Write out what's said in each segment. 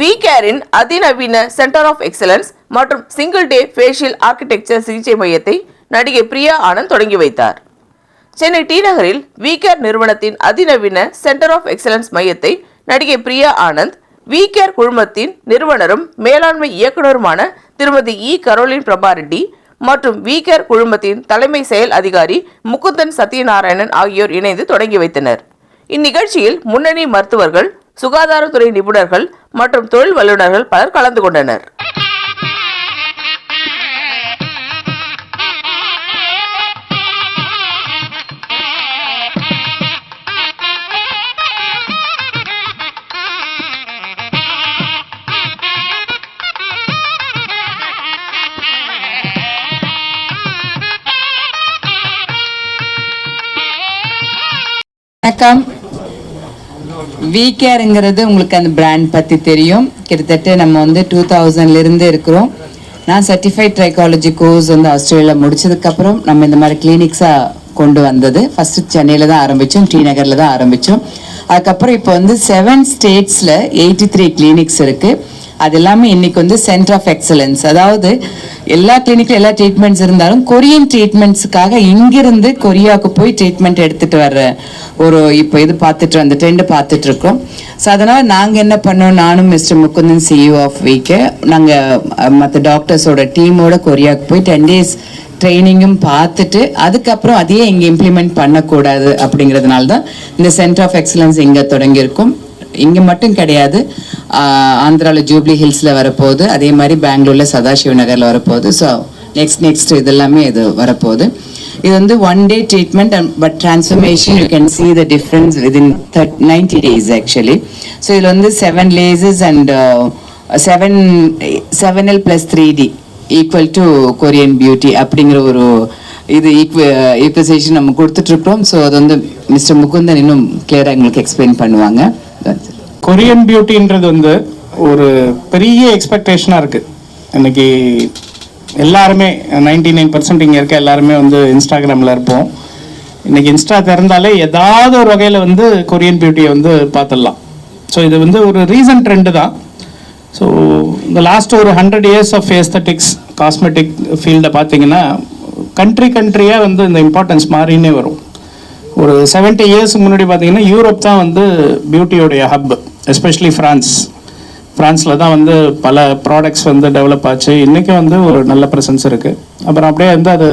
கேரின் அதிநவீன centre of excellence மற்றும் single day facial architecture சிகிச்சை மையத்தை நடிகை பிரியா ஆனந்த் தொடங்கி வைத்தார். சென்னை டி நகரில் வி கேர் நிறுவனத்தின் அதிநவீன சென்டர் ஆஃப் எக்ஸலன்ஸ் மையத்தை நடிகை பிரியா ஆனந்த் வி கேர் குழுமத்தின் நிறுவனரும் மேலாண்மை இயக்குனருமான திருமதி இ. கரோலின் பிரபா ரெட்டி மற்றும் வி கேர் குழுமத்தின் தலைமை செயல் அதிகாரி முகுந்தன் சத்யநாராயணன் ஆகியோர் இணைந்து தொடங்கி வைத்தனர். இந்நிகழ்ச்சியில் முன்னணி மருத்துவர்கள் சுகாதாரத்துறை நிபுணர்கள் மற்றும் தொழில் வல்லுநர்கள் பலர் கலந்து கொண்டனர். வணக்கம். விகேருங்கிறது உங்களுக்கு அந்த பிராண்ட் பற்றி தெரியும். கிட்டத்தட்ட நம்ம வந்து டூ தௌசண்ட்லேருந்து இருக்கிறோம். நான் சர்டிஃபைட் ட்ரைக்காலஜி கோர்ஸ் வந்து ஆஸ்திரேலியா முடிச்சதுக்கப்புறம் நம்ம இந்த மாதிரி கிளினிக்ஸாக கொண்டு வந்தது. ஃபஸ்ட்டு சென்னையில் தான் ஆரம்பித்தோம் டி நகரில் தான் ஆரம்பித்தோம் அதுக்கப்புறம் இப்போ வந்து செவன் ஸ்டேட்ஸில் எயிட்டி த்ரீ கிளினிக்ஸ் இருக்குது அது எல்லாமே இன்னைக்கு வந்து சென்டர் ஆஃப் எக்ஸலன்ஸ் அதாவது எல்லா கிளினிக்ல எல்லா ட்ரீட்மெண்ட்ஸ் இருந்தாலும் கொரியன் ட்ரீட்மெண்ட்ஸுக்காக இங்கிருந்து கொரியாவுக்கு போய் ட்ரீட்மெண்ட் எடுத்துட்டு வர்ற ஒரு இப்போ இது பார்த்துட்டு அந்த ட்ரெண்டு பார்த்துட்டு இருக்கோம். ஸோ அதனால் நாங்கள் என்ன பண்ணோம்? நானும் மிஸ்டர் முகுந்தன் சிஇஓ ஆஃப் வீக்கே நாங்கள் மற்ற டாக்டர்ஸோட டீமோட கொரியாவுக்கு போய் டென் டேஸ் ட்ரைனிங்கும் பார்த்துட்டு அதுக்கப்புறம் அதையே இங்கே இம்ப்ளிமெண்ட் பண்ணக்கூடாது அப்படிங்கிறதுனால தான் இந்த சென்டர் ஆஃப் எக்ஸலன்ஸ் இங்கே தொடங்கியிருக்கும். இங்கே மட்டும் கிடையாது. ஆந்திராவில் ஜூப்ளி ஹில்ஸில் வரப்போகுது. அதே மாதிரி பெங்களூரில் சதாசிவ நகரில் வரப்போகுது. ஸோ நெக்ஸ்ட் நெக்ஸ்ட் இதெல்லாமே இது வரப்போகுது. இது வந்து one day treatment and but transformation you can see the difference within thirty ninety days actually so இதில் வந்து seven lasers and seven seven L plus three D equal to Korean beauty அப்படிங்கிற ஒரு இது ஈக்வ ஈக்குவசேஷன் நம்ம கொடுத்துட்ருக்கோம் ஸோ அது வந்து mister Mukundan இன்னும் கிளியராக எங்களுக்கு எக்ஸ்பிளைன் பண்ணுவாங்க. கொரியன் பியூட்டின்றது வந்து ஒரு பெரிய எக்ஸ்பெக்டேஷனாக இருக்குது இன்னைக்கு எல்லாருமே நைன்டி நைன் பர்சன்ட் இங்கே இருக்க எல்லாருமே வந்து இன்ஸ்டாகிராமில் இருப்போம். இன்னைக்கு இன்ஸ்டா திறந்தாலே ஏதாவது ஒரு வகையில் வந்து கொரியன் பியூட்டியை வந்து பார்த்துடலாம். ஸோ இது வந்து ஒரு ரீசன்ட் ட்ரெண்டு தான். ஸோ இந்த லாஸ்ட் ஒரு hundred years of aesthetics cosmetic ஃபீல்டை பார்த்தீங்கன்னா கண்ட்ரி கண்ட்ரியாக வந்து இந்த இம்பார்ட்டன்ஸ் மாறினே வரும். ஒரு 70 இயர்ஸ்க்கு முன்னாடி பார்த்தீங்கன்னா யூரோப் தான் வந்து பியூட்டியோடைய ஹப் எஸ்பெஷலி ஃப்ரான்ஸ் ஃப்ரான்ஸில் தான் வந்து பல ப்ராடக்ட்ஸ் வந்து டெவலப் ஆச்சு. இன்றைக்கும் வந்து ஒரு நல்ல ப்ரெசன்ஸ் இருக்குது அப்புறம் அப்படியே வந்து அது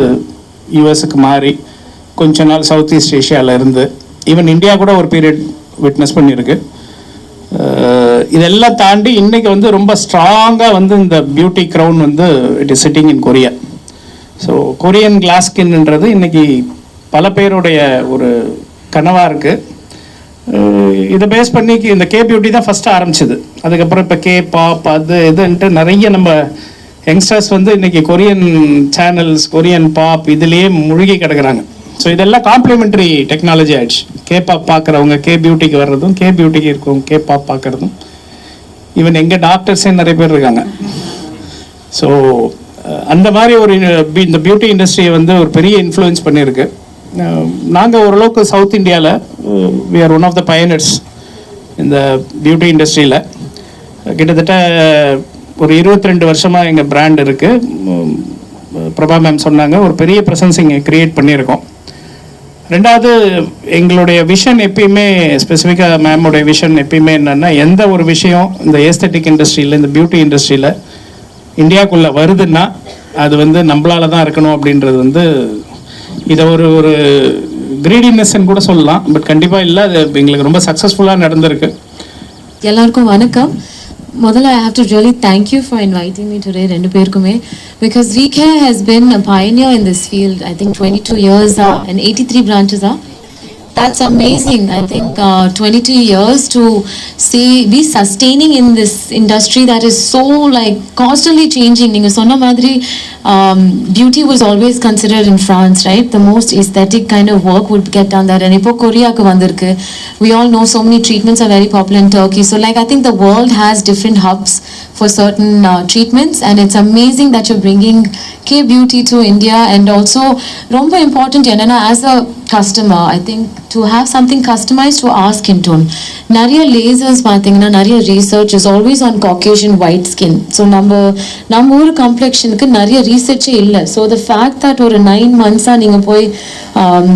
யூஎஸுக்கு மாறி கொஞ்ச நாள் சவுத் ஈஸ்ட் ஏஷியாவில் இருந்து ஈவன் இந்தியா கூட ஒரு பீரியட் விட்னஸ் பண்ணியிருக்கு இதெல்லாம் தாண்டி இன்றைக்கி வந்து ரொம்ப ஸ்ட்ராங்காக வந்து இந்த பியூட்டி க்ரௌன் வந்து it is sitting in Korea so Korean glass ஸ்கின்ன்றது பல பேருடைய ஒரு கனவாக இருக்குது இதை பேஸ் பண்ணி இந்த கே பியூட்டி தான் ஃபஸ்ட்டு ஆரம்பிச்சது. அதுக்கப்புறம் இப்போ கே பாப் அது இதுன்ட்டு நிறைய நம்ம யங்ஸ்டர்ஸ் வந்து இன்னைக்கு கொரியன் சேனல்ஸ் கொரியன் பாப் இதுலேயே மூழ்கி கிடக்குறாங்க. ஸோ இதெல்லாம் காம்ப்ளிமெண்ட்ரி டெக்னாலஜி ஆயிடுச்சு. கே பாப் பார்க்குறவங்க கே பியூட்டிக்கு வர்றதும் கே பியூட்டிக்கு இருக்கவங்க கே பாப் பார்க்குறதும் ஈவன் எங்கள் டாக்டர்ஸே நிறைய பேர் இருக்காங்க. ஸோ அந்த மாதிரி ஒரு இந்த பியூட்டி இண்டஸ்ட்ரியை வந்து ஒரு பெரிய இன்ஃப்ளூயன்ஸ் பண்ணியிருக்கு. நாங்கள் ஓரளவுக்கு சவுத் இந்தியாவில் we are one of the pioneers இந்த பியூட்டி இண்டஸ்ட்ரியில் கிட்டத்தட்ட ஒரு இருபத்தி ரெண்டு வருஷமாக எங்கள் பிராண்ட் இருக்குது பிரபா மேம் சொன்னாங்க ஒரு பெரிய ப்ரெசன்ஸ் இங்கே க்ரியேட் பண்ணியிருக்கோம். ரெண்டாவது எங்களுடைய விஷன் எப்பயுமே ஸ்பெசிஃபிக்காக மேமுடைய விஷன் எப்பயுமே என்னென்னா எந்த ஒரு விஷயம் இந்த ஏஸ்தட்டிக் இண்டஸ்ட்ரியில் இந்த பியூட்டி இண்டஸ்ட்ரியில் இந்தியாவுக்குள்ளே வருதுன்னா அது வந்து நம்மளால தான் இருக்கணும் அப்படின்றது வந்து இதை ஒரு ஒரு கிரீடினஸ்ன்னு கூட சொல்லலாம். பட் கண்டிப்பாக இல்லை. அது எங்களுக்கு ரொம்ப சக்ஸஸ்ஃபுல்லாக நடந்திருக்கு. எல்லாருக்கும் வணக்கம். முதல்ல I have to really thank you for inviting me today ரெண்டு பேருக்குமே. Because V care has been a in in field I i think 22 years uh, and 83 branches uh, that's amazing i think uh, 22 years to see be sustaining in this industry that is so like constantly changing நீங்க சொன்ன மாதிரி um, beauty was always considered in France right the most aesthetic kind of work would get done there and இப்போ கொரியாக்கு வந்திருக்கு we all know so many treatments are very popular in Turkey so like I think the world has different hubs for certain uh, treatments and it's amazing that you're bringing K beauty to India and also ரொம்ப important என்னன்னா as a customer I think to have something customized to our skin tone நிறைய lasers பார்த்தீங்கன்னா நிறைய research is always on Caucasian white skin so நம்ம நம்ம ஊர் காம்ப்ளெக்ஷனுக்கு நிறைய ரீசர்ச்சே இல்லை. ஸோ த ஃபேக்ட் தட் ஒரு நைன் மந்த்ஸாக நீங்கள் போய்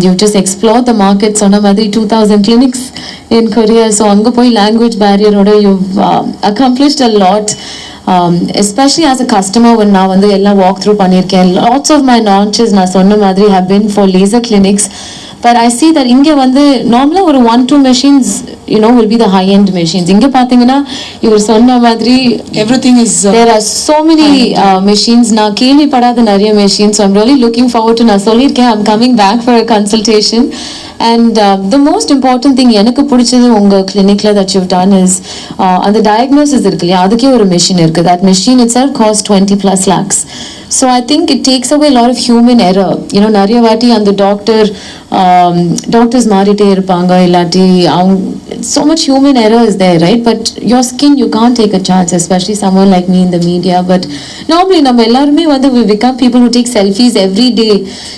you just explore the market சொன்ன மாதிரி two thousand clinics in Korea so அங்கே போய் language பேரியரோட you accomplished a lot especially as a customer when நான் வந்து எல்லாம் வாக் த்ரூ பண்ணியிருக்கேன் லாட்ஸ் ஆஃப் மை லான்ச்சஸ் நான் சொன்ன மாதிரி have been for laser clinics. But I see that இங்கே வந்து நார்மலாக ஒரு one two machines you know will be the high end machines இங்கே பார்த்தீங்கன்னா இவர் சொன்ன மாதிரி Everything is, uh, there are so many machines நான் கேள்விப்படாத நிறைய machines I'm really looking forward நான் சொல்லியிருக்கேன் I'm coming back for consultation and the most important thing எனக்கு பிடிச்சது உங்கள் கிளினிக்கில் that you done is uh, அந்த டயக்னோசிஸ் இருக்கு இல்லையா அதுக்கே ஒரு மிஷின் இருக்குது that machine it's are cost twenty plus lakhs so I think it takes away lot of human error you know நிறைய வாட்டி அந்த டாக்டர் டாக்டர்ஸ் மாறிட்டே இருப்பாங்க இல்லாட்டி அவங்க so much human error is there right but your skin you can't take a chance especially someone like me in the media but normally நம்ம எல்லாருமே வந்து we become people who take selfies every day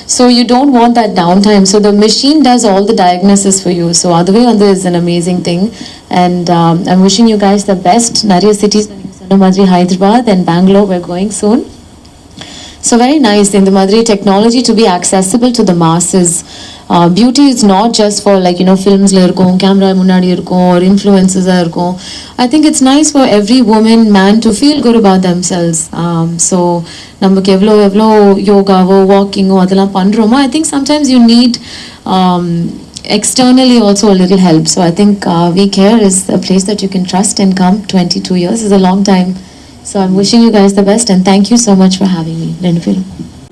so you don't want that downtime so the machine does all the diagnosis for you. So Adhuvai Andhu is an amazing thing. And um, I'm wishing you guys the best. Nariya cities, Madri, Hyderabad and Bangalore, we're going soon. So very nice in the Madri technology to be accessible to the masses. Uh, beauty is not just for like you know films la இருக்கும் camera முன்னாடி இருக்கும் or influences ஆ இருக்கும் I think it's nice for every woman man to feel good about themselves. Um, so நமக்கு எவ்வளோ எவ்வளோ யோகாவோ வாக்கிங்கோ அதெல்லாம் பண்றோமோ I think sometimes you need um, externally also a little help. So I think uh, We Care is a place that you can trust and come. 22 years is a long time. So I'm wishing you guys the best and thank you so much for having me. ரெண்டு பேரும்